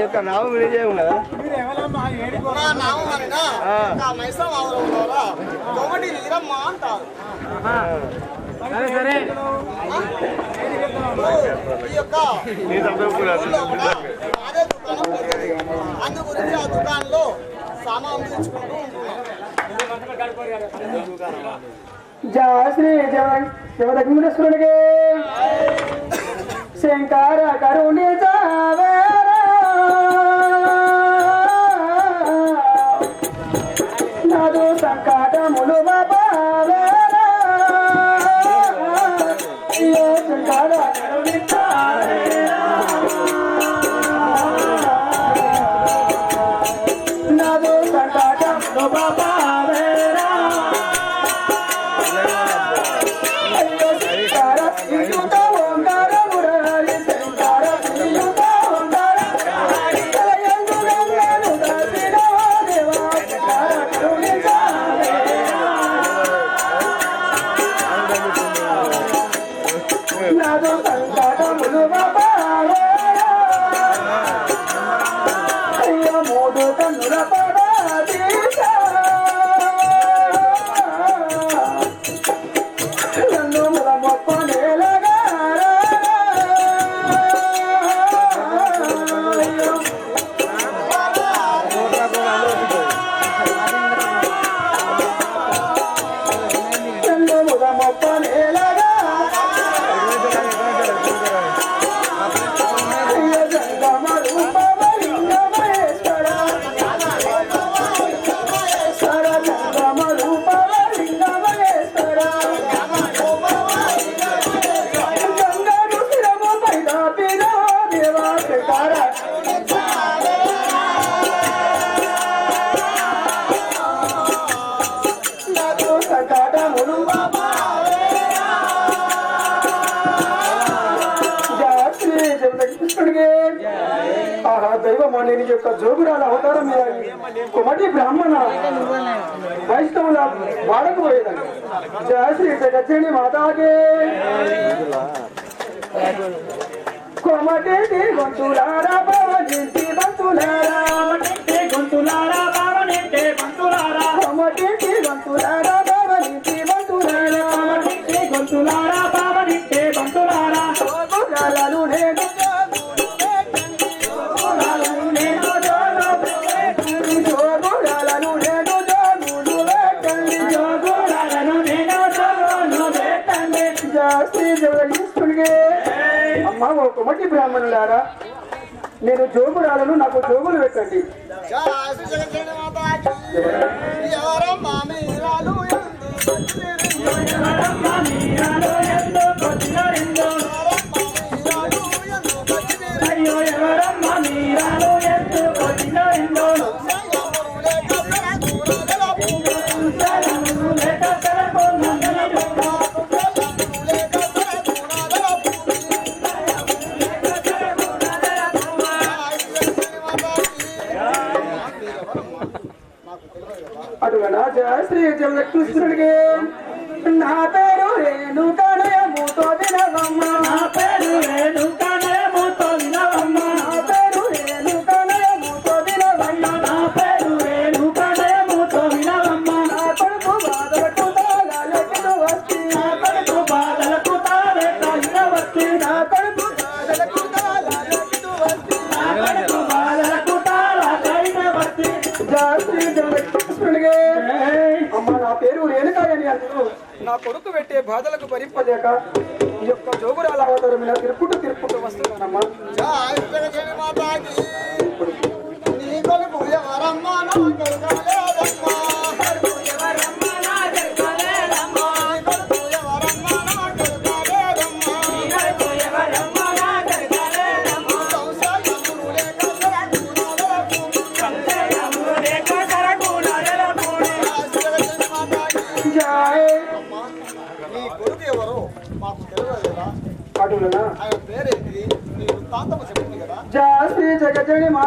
చేస్తాను నామం వినే కదా కాటములు మా బావేరా కూడా వాడకపోయేదండి జయ శ్రీ జగచ్చని మాతాకే. కొమటేటి గొంతులారా పవనింటి బంతులారా. కొమటేటి గొంతులారా పవనింటి బంతులారా. కొమటేటి కట్టడాలను నాకు జోగులు పెట్టండి. శ్రీ జమకృష్ణుడికి నా పేరు రేణుకా. బాధలకు భరింపలేక ఈ యొక్క జోగురాల అవతారం మీద తిరుపుట్టు తిరుపుట్టు వస్తున్నానమ్మా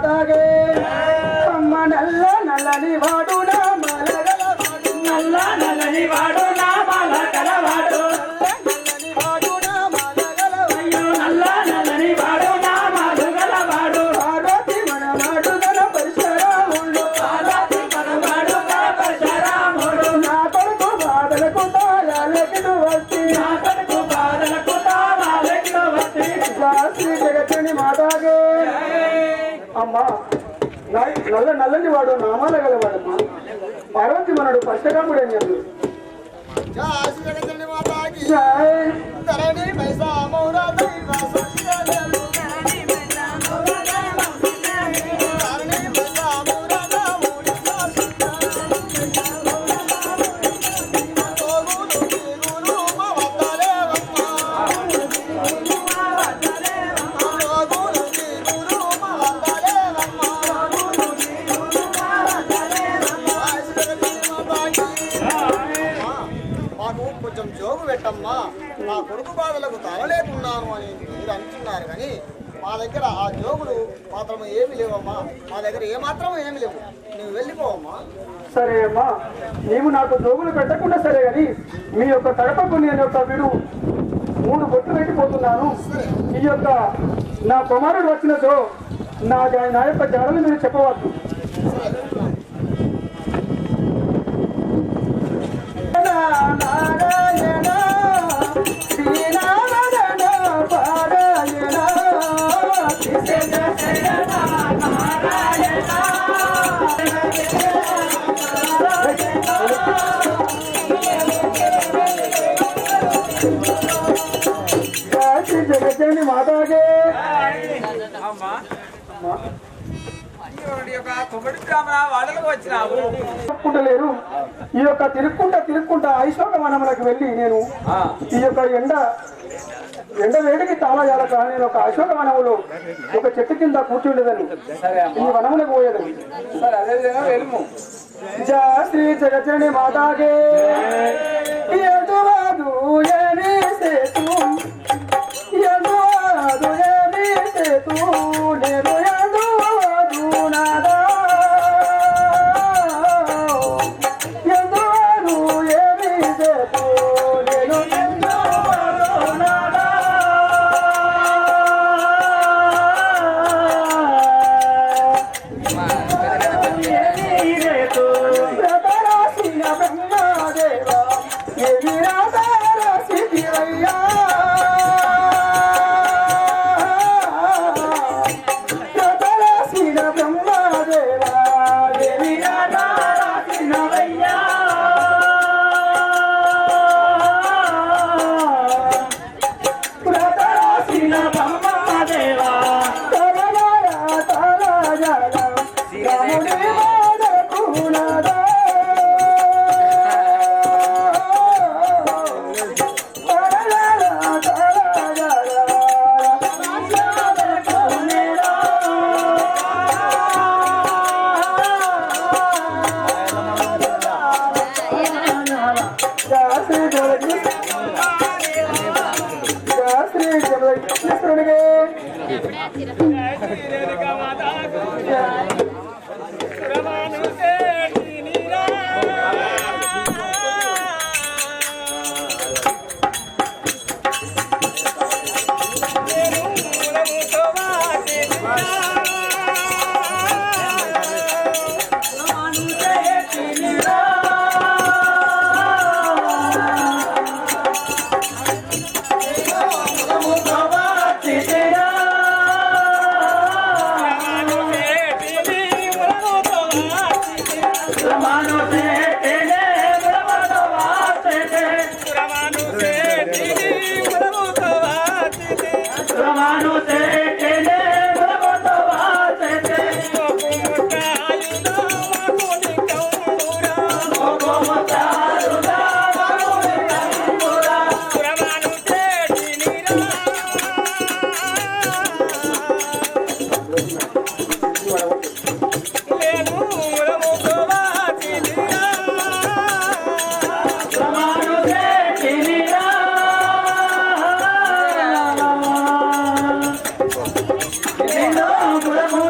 माता के అమ్మా నల్ల నల్లని వాడు నామాల గలవాడమ్మా. పార్వతి మనడు పచ్చకాముడు అని చెప్పారు జయ ధరణి పైసా మౌరా దైవ సరే అమ్మా నీవు నాకు జోగులు పెట్టకుండా సరే అని మీ యొక్క తడపకు నేను యొక్క వీడు మూడు బొట్లు పెట్టిపోతున్నాను. ఈ యొక్క నా కుమారుడు వచ్చినతో నా నా యొక్క జాడలు మీరు చెప్పవద్దు. లేరు ఈ యొక్క తిరుక్కుంట తిరుక్కుంట ఐశ్వర్య వనములకు వెళ్ళి నేను ఈ యొక్క ఎండ ఎండ వేడికి చాలా తాళజాలక నేను ఒక అశోక వనములో ఒక చెట్టు కింద కూర్చుండేదాన్ని ఈ వనములకు పోయేదాన్ని జయ శ్రీ జగజని మాతాగే Bola,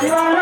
దివానా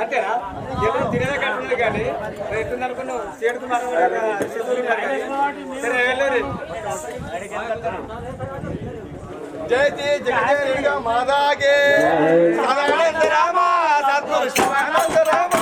అంతేనా? ఎవరు తినేదే కానీ రైతు అనుకున్నావు చేడుకు జయతి జగదేవిగా మాదాగే రామ సద్గురు శివానంద రామ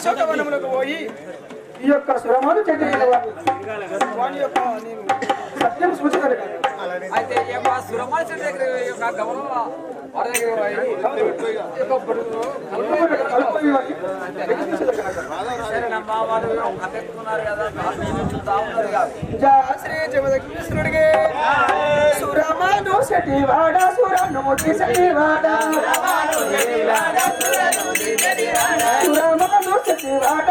అశోకవనములకు పోయి ఈ యొక్క సురమాలు చెందిన వాని యొక్క నేను సత్యం సూచించగలిగాను అయితే ఈ యొక్క సురమాల చెట్టు దగ్గర యొక్క said, I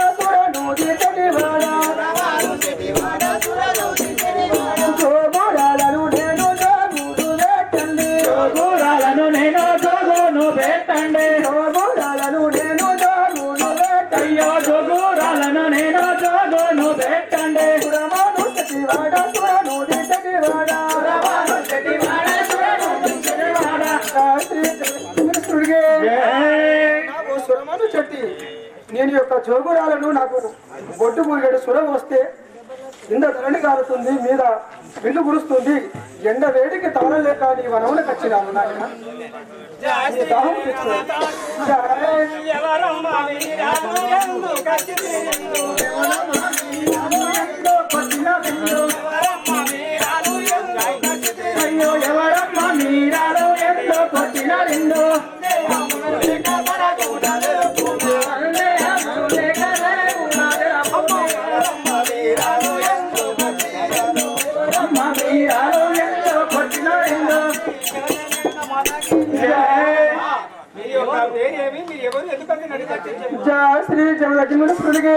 జోగురాలను నాకు బొడ్డు మురిగడు సురం వస్తే కింద ధరణి కారుతుంది మీద విల్లు కురుస్తుంది ఎండ వేడికి తాళం లేక నీ వనమున కచ్చినాను నాయన. దాహం ఎవరమ్మా? కొట్టిన ఎవరమ్మా మీరాలు? ఎంతో రెండు శ్రీ జగదీశ్వరుడికి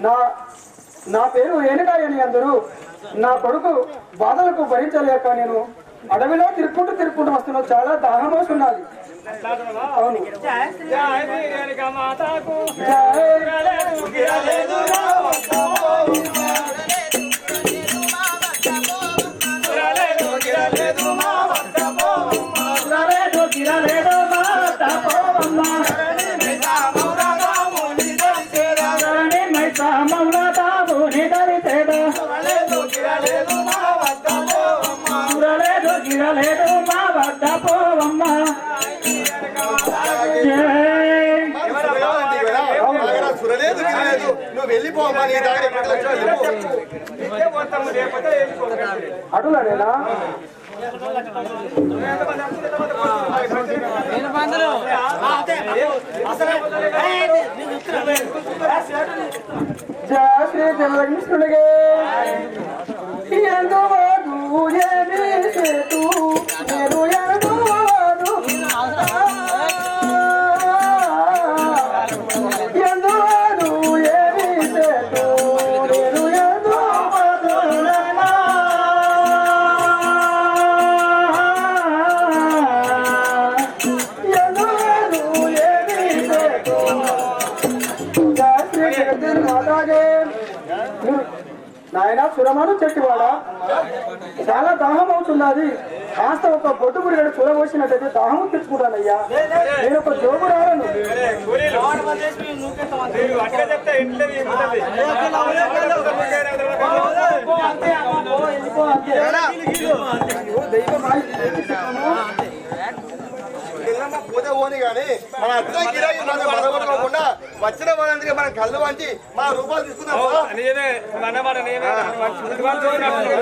నా నా పేరు ఏనుగాయని అందరూ నా కొడుకు బాధలకు భరించలేక నేను అడవిలో తిరుక్కుంటూ తిరుక్కుంటూ వస్తున్నా చాలా దాహం వస్తున్నది అవును. జయ మైసా మౌన తాముని దరితేడు గిరలేడు మా వద్ద పోవమ్మ నువ్వు వెళ్ళిపోమ్మా నీ దగ్గర అడుగులేనా జయ శ్రీ జగదీశ్వరుడికి ఎందువాడు సురమాను చెట్టువాడ చాలా దాహం అవుతున్నది. కాస్త ఒక బొట్టు గురిగడ చూర పోసినట్టయితే దాహం తెచ్చుకుంటానయ్యా. నేను ఒక జోగు రాలను కూలీలు. పోని కానీ మన అర్థం గిరాకీ ఉన్నది బలగొట్టుకోకుండా వచ్చిన వాళ్ళందరికీ మనం కళ్ళు వంచి మా రూపాయలు నువ్వు అన్నమాట నిజమే బుద్ధిమంతుడు ఉన్నట్టు.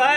ఏయ్,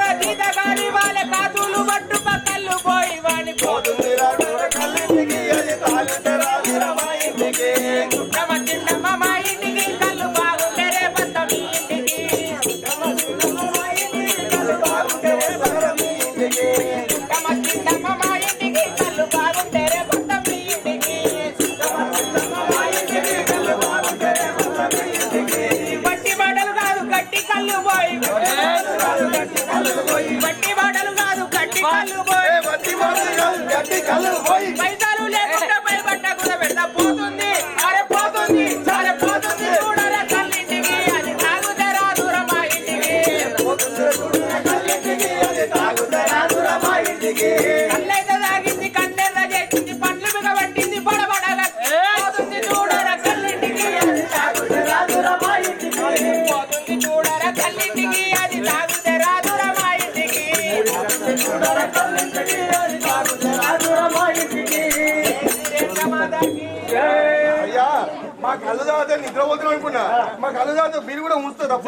మా కళ్ళు తాగితే నిద్ర పోతున్నాం అనుకున్నా మా కళ్ళు తాగితే మీరు కూడా ఉంచుతుంది తప్ప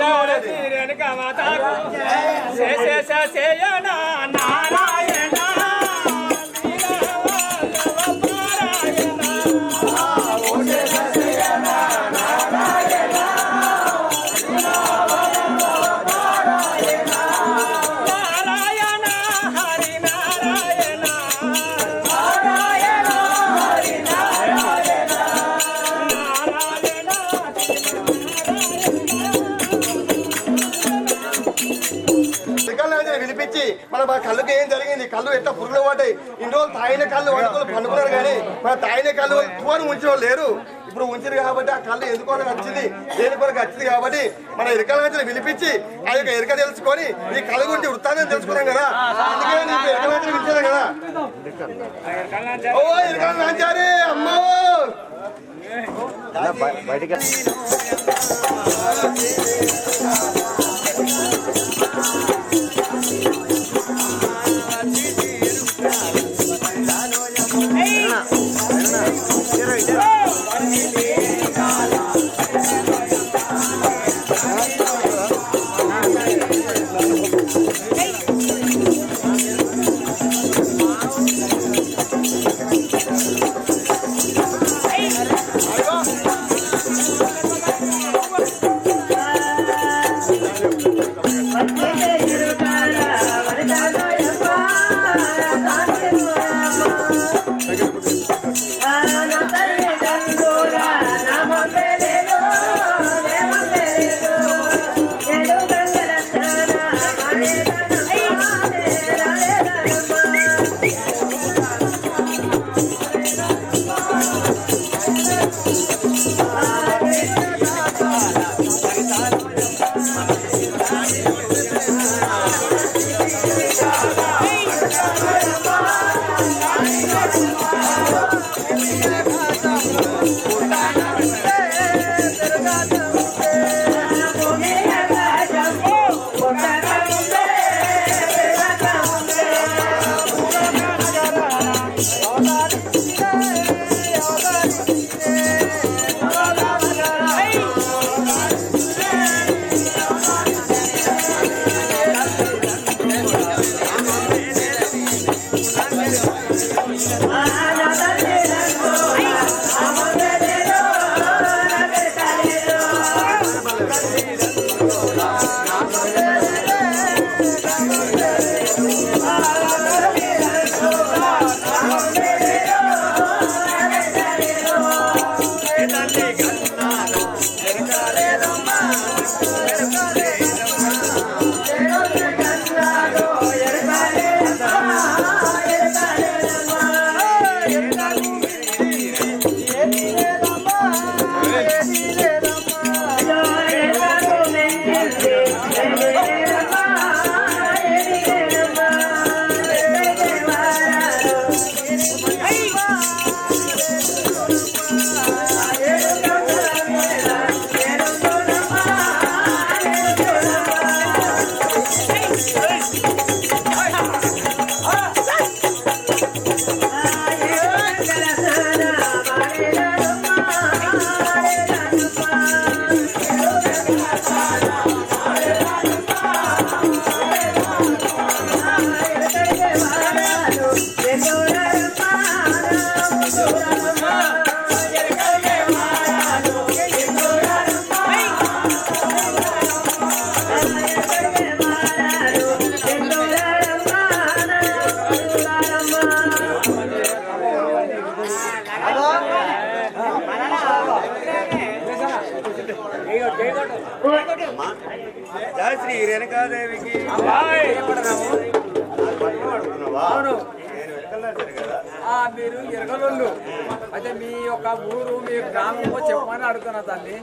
కళ్ళుకి ఏం జరిగింది? కళ్ళు ఎట్లా పురుగులు పడ్డాయి? ఇన్ని రోజులు తాగిన కళ్ళు వండుకొని పండుకున్నారు కానీ మన తాగిన కళ్ళు తువాను ఉంచిన లేరు. ఇప్పుడు ఉంచారు కాబట్టి ఆ కళ్ళు ఎందుకు వచ్చింది? దేని కొరకు వచ్చింది కాబట్టి మన ఇరకలంచని పిలిపించి ఆ యొక్క ఎరుక తెలుసుకొని ఈ కళ్ళు గురించి వృత్తాన్ని తెలుసుకున్నాం కదా. అందుకే నీకు ఇరకలంచని పిలిచాను కదా. ఓ ఎరుకల నాంచారి అమ్మో! జయ Thank. శ్రీ రేణుకాదేవికి అవును. నేను వెనకాల ఆ, మీరు ఎరగలోళ్ళు అయితే మీ యొక్క ఊరు మీ గ్రామము చెప్పమని అడుగుతున్నా తల్లి.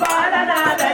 నా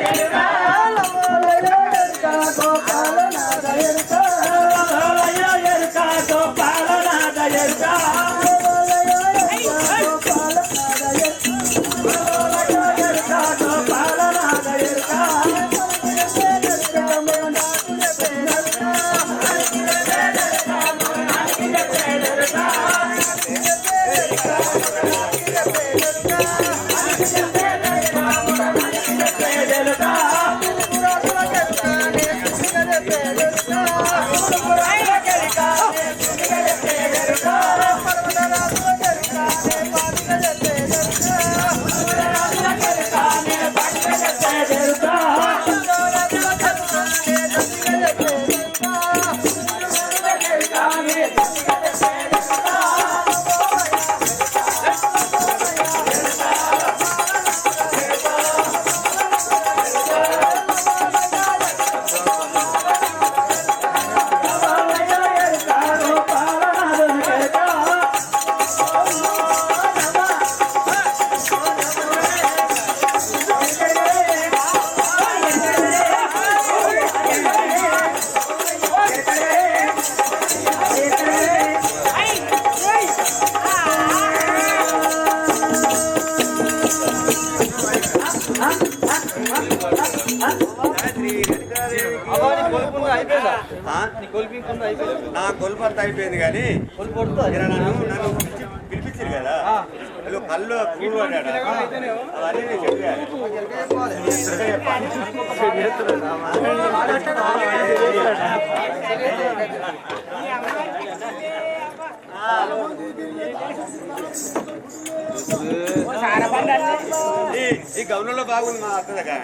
కానీ నన్ను నన్ను పిలిపించారు కదా. వీళ్ళు కళ్ళు కూడు పడ్డాడు అవన్నీ నేను చెప్పాను. ఈ గమనంలో బాగుంది మా అత్త దగ్గర